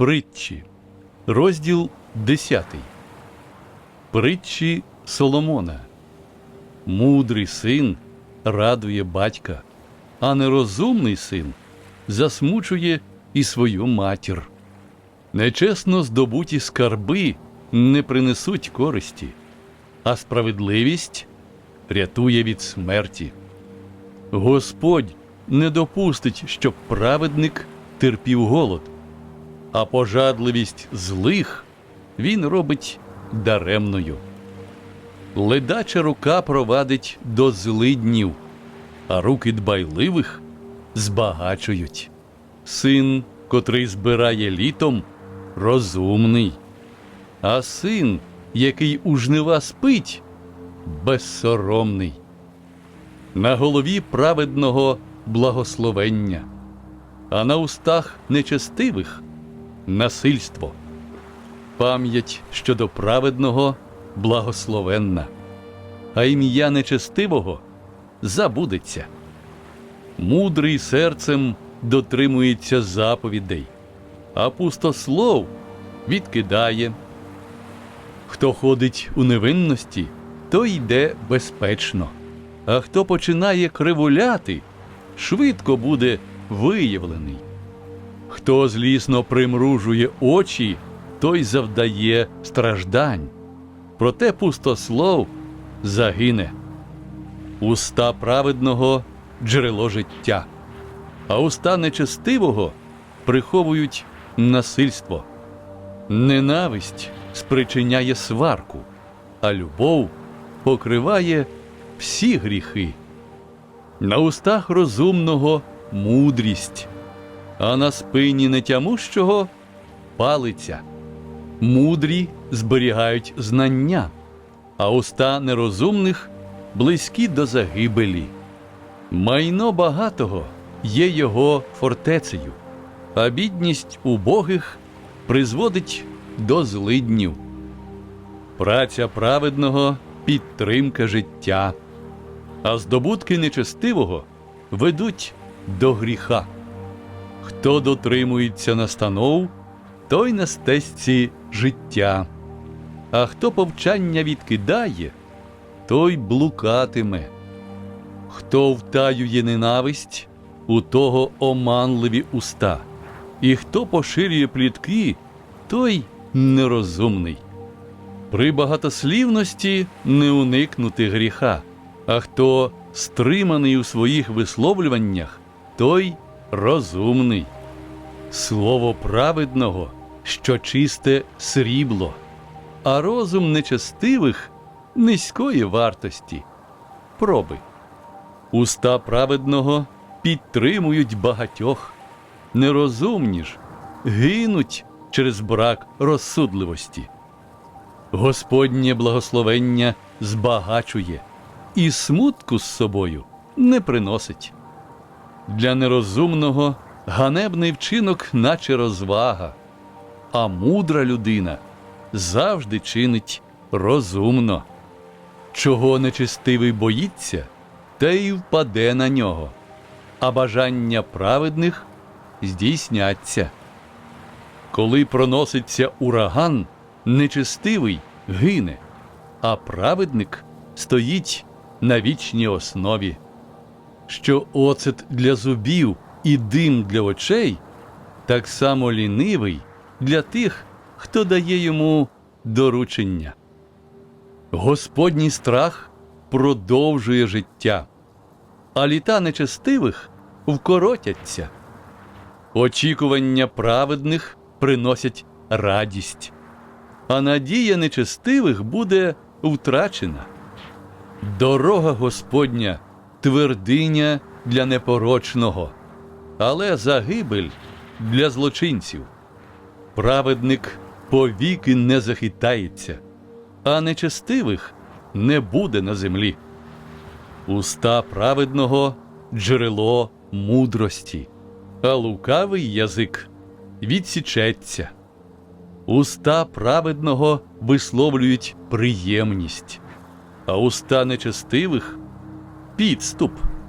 Притчі, розділ 10. Притчі Соломона. Мудрий син радує батька, а нерозумний син засмучує і свою матір. Нечесно здобуті скарби не принесуть користі, а справедливість рятує від смерті. Господь не допустить, щоб праведник терпів голод, а пожадливість злих він робить даремною. Ледача рука провадить до злиднів, а руки дбайливих збагачують. Син, котрий збирає літом, розумний, а син, який у жнива спить, безсоромний. На голові праведного благословення, а на устах нечестивих насильство. Пам'ять щодо праведного благословенна, а ім'я нечестивого забудеться. Мудрий серцем дотримується заповідей, а пустослов відкидає. Хто ходить у невинності, той йде безпечно, а хто починає кривуляти, швидко буде виявлений. Хто злісно примружує очі, той завдає страждань. Проте пустослов загине. Уста праведного джерело життя, а уста нечестивого приховують насильство. Ненависть спричиняє сварку, а любов покриває всі гріхи. На устах розумного мудрість, а на спині нетямущого палиця. Мудрі зберігають знання, а уста нерозумних близькі до загибелі. Майно багатого є його фортецею, а бідність убогих призводить до злиднів. Праця праведного підтримка життя, а здобутки нечестивого ведуть до гріха. Хто дотримується настанов, той на стежці життя, а хто повчання відкидає, той блукатиме. Хто втаює ненависть, у того оманливі уста, і хто поширює плітки, той нерозумний. При багатослівності не уникнути гріха, а хто стриманий у своїх висловлюваннях, той розумний. Слово праведного, що чисте срібло, а розум нечестивих низької вартості. Проби. Уста праведного підтримують багатьох, нерозумні ж гинуть через брак розсудливості. Господнє благословення збагачує і смутку з собою не приносить. Для нерозумного ганебний вчинок, наче розвага, а мудра людина завжди чинить розумно. Чого нечестивий боїться, те й впаде на нього, а бажання праведних здійсняться. Коли проноситься ураган, нечестивий гине, а праведник стоїть на вічній основі. Що оцет для зубів і дим для очей, так само лінивий для тих, хто дає йому доручення. Господній страх продовжує життя, а літа нечестивих вкоротяться. Очікування праведних приносять радість, а надія нечестивих буде втрачена. Дорога Господня твердиня для непорочного, але загибель для злочинців. Праведник повіки не захитається, а нечестивих не буде на землі. Уста праведного джерело мудрості, а лукавий язик відсічеться. Уста праведного висловлюють приємність, а уста нечестивих Pit, stóp.